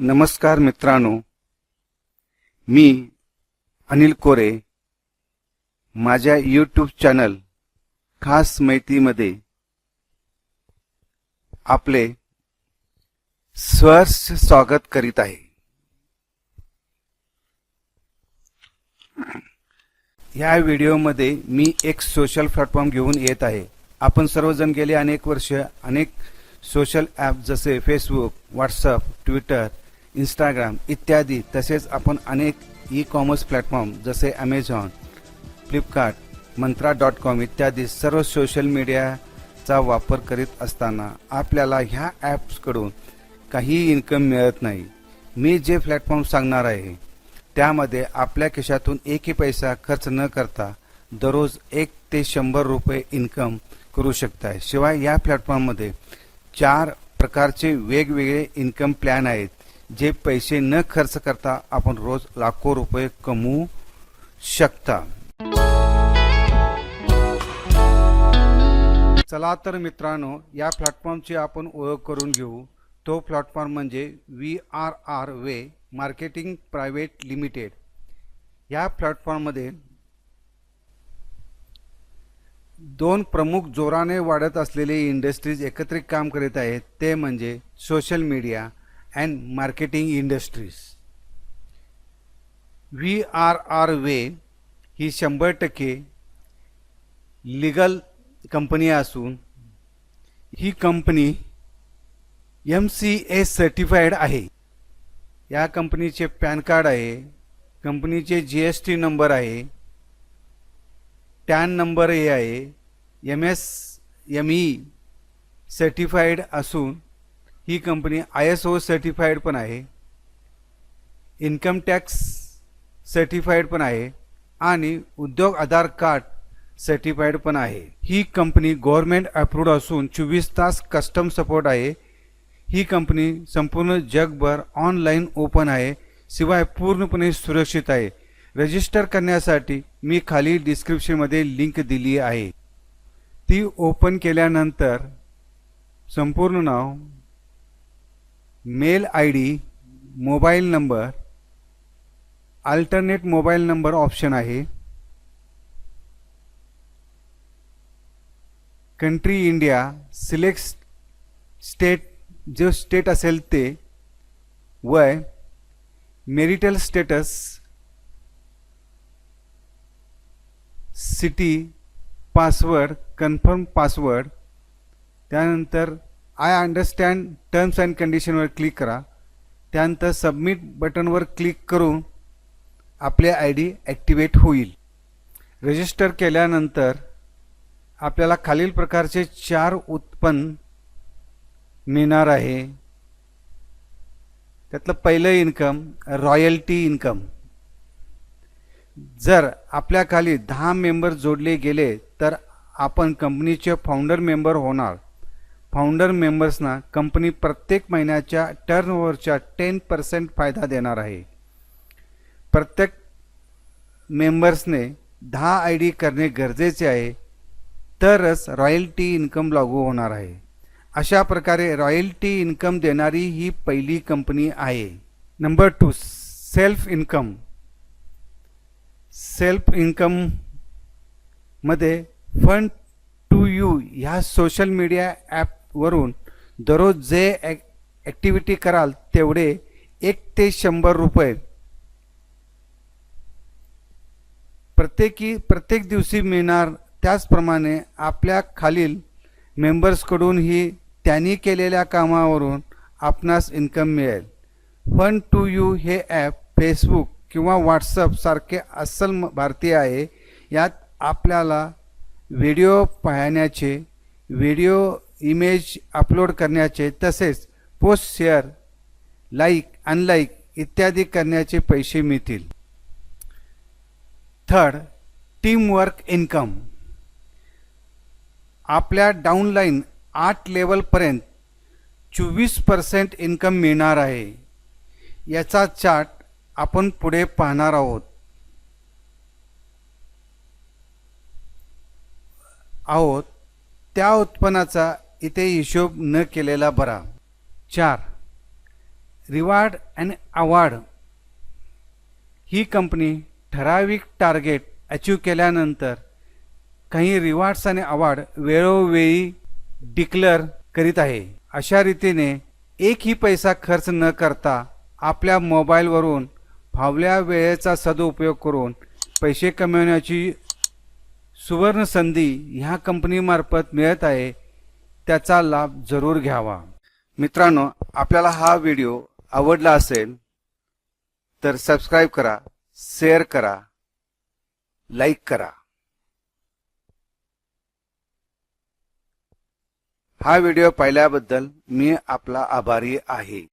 नमस्कार मित्रांनो. मी अनिल कोरे. माझ्या यूट्यूब चॅनल खास माहितीमध्ये आपले स्वर्ष स्वागत करीत आहे. या व्हिडिओमध्ये मी एक सोशल प्लॅटफॉर्म घेऊन येत आहे. आपण सर्वजण गेले अनेक वर्ष अनेक सोशल ॲप जसे फेसबुक व्हॉट्सअप ट्विटर इंस्टाग्राम इत्यादी तसेच आपण अनेक ई कॉमर्स प्लॅटफॉर्म जसे Amazon Flipkart Myntra dot com इत्यादी सर्व सोशल मीडियाचा वापर करीत असताना आपल्याला ह्या ॲप्सकडून काहीही इन्कम मिळत नाही. मी जे प्लॅटफॉर्म सांगणार आहे त्यामध्ये आपल्या खिशातून एकही पैसा खर्च न करता दररोज एक ते शंभर रुपये इन्कम करू शकताय. शिवाय या प्लॅटफॉर्ममध्ये चार प्रकारचे वेगवेगळे इन्कम प्लॅन आहेत. जे पैसे न खर्च करता आपण रोज लाखो रुपये कमवू शकता. चला तर मित्रांनो या प्लॅटफॉर्मची आपण ओळख करून घेऊ. तो प्लॅटफॉर्म म्हणजे V R R way marketing private limited. या प्लॅटफॉर्ममध्ये दोन प्रमुख जोराने वाढत असलेले इंडस्ट्रीज एकत्रित काम करीत आहेत. ते म्हणजे social media and marketing industries V R R way ही शंभर टक्के लिगल कंपनी असून ही company M C A certified आहे. या कंपनीचे पॅन कार्ड आहे कंपनीचे जी एस टी नंबर आहे टॅन नंबर हे आहे M S M E certified असून ही company I S O certified पण आहे. इन्कम टॅक्स सर्टिफाईड पण आहे आणि उद्योग आधार कार्ड सर्टिफाईड पण आहे. ही कंपनी गव्हर्नमेंट अप्रूव्ड असून चोवीस तास कस्टम सपोर्ट आहे. ही कंपनी संपूर्ण जगभर ऑनलाईन ओपन आहे. शिवाय पूर्णपणे सुरक्षित आहे. रजिस्टर करण्यासाठी मी खाली डिस्क्रिप्शनमध्ये लिंक दिली आहे. ती ओपन केल्यानंतर संपूर्ण नाव mail I D mobile number alternate mobile number option आहे. कंट्री इंडिया सिलेक्ट स्टेट जो स्टेट असेल ते वय marital status city password confirm password त्यानंतर आय अंडरस्टँड टर्म्स अँड कंडिशनवर क्लिक करा. त्यानंतर सबमिट बटनवर क्लिक करून आपले आय डी ॲक्टिवेट होईल. रजिस्टर केल्यानंतर आपल्याला खालील प्रकारचे चार उत्पन्न मिळणार आहे. त्यातलं पहिलं इन्कम रॉयल्टी इन्कम जर आपल्याखाली दहा मेंबर जोडले गेले तर आपण कंपनीचे फाउंडर मेंबर होणार. फाउंडर मेंबर्सना कंपनी प्रत्येक महिन्याच्या टर्नओव्हरच्या टेन पर्सेंट फायदा देणार आहे. प्रत्येक मेंबर्सने दहा आय डी करणे गरजेचे आहे तरच रॉयल्टी इन्कम लागू होणार आहे. अशा प्रकारे रॉयल्टी इन्कम देणारी ही पहिली कंपनी आहे. Number two self income self इन्कममध्ये fund to you ह्या सोशल मीडिया ॲप वरून दररोज जे ॲक ॲक्टिव्हिटी कराल तेवढे एक ते शंभर रुपये. प्रत्येकी प्रत्येक दिवशी मिळणार त्याचप्रमाणे आपल्या खालील मेंबर्सकडूनही त्यांनी केलेल्या कामावरून आपणास इन्कम मिळेल. फन टू यू हे ॲप फेसबुक किंवा व्हॉट्सअप सारखे अस्सल भारतीय आहे. यात आपल्याला व्हिडिओ पाहण्याचे व्हिडिओ इमेज अपलोड करण्याचे तसेच पोस्ट शेअर लाईक अनलाईक इत्यादी करण्याचे पैसे मिळतील. थर्ड टीमवर्क इन्कम आपल्या डाऊनलाईन आठ लेवलपर्यंत चोवीस पर्सेंट इन्कम मिळणार आहे. याचा चार्ट आपण पुढे पाहणार आहोत. आहोत. त्या उत्पन्नाचा इथे हिशोब न केलेला बरा. चार. Reward and award. He company ठराविक टार्गेट अचीव केल्यानंतर काही रिवॉर्ड्स आणि अवॉर्ड वेळोवेळी डिक्लेअर करीत आहे. अशा रीतीने एकही पैसा खर्च न करता आपल्या मोबाईलवरून फावल्या वेळेचा सदुपयोग करून पैसे कमवण्याची सुवर्ण संधी ह्या कंपनीमार्फत मिळत आहे. त्याचा लाभ जरूर घ्यावा. मित्रांनो आपल्याला हा व्हिडिओ आवडला असेल तर सबस्क्राईब करा शेअर करा लाईक करा. हा व्हिडिओ पाहिल्याबद्दल मी आपला आभारी आहे.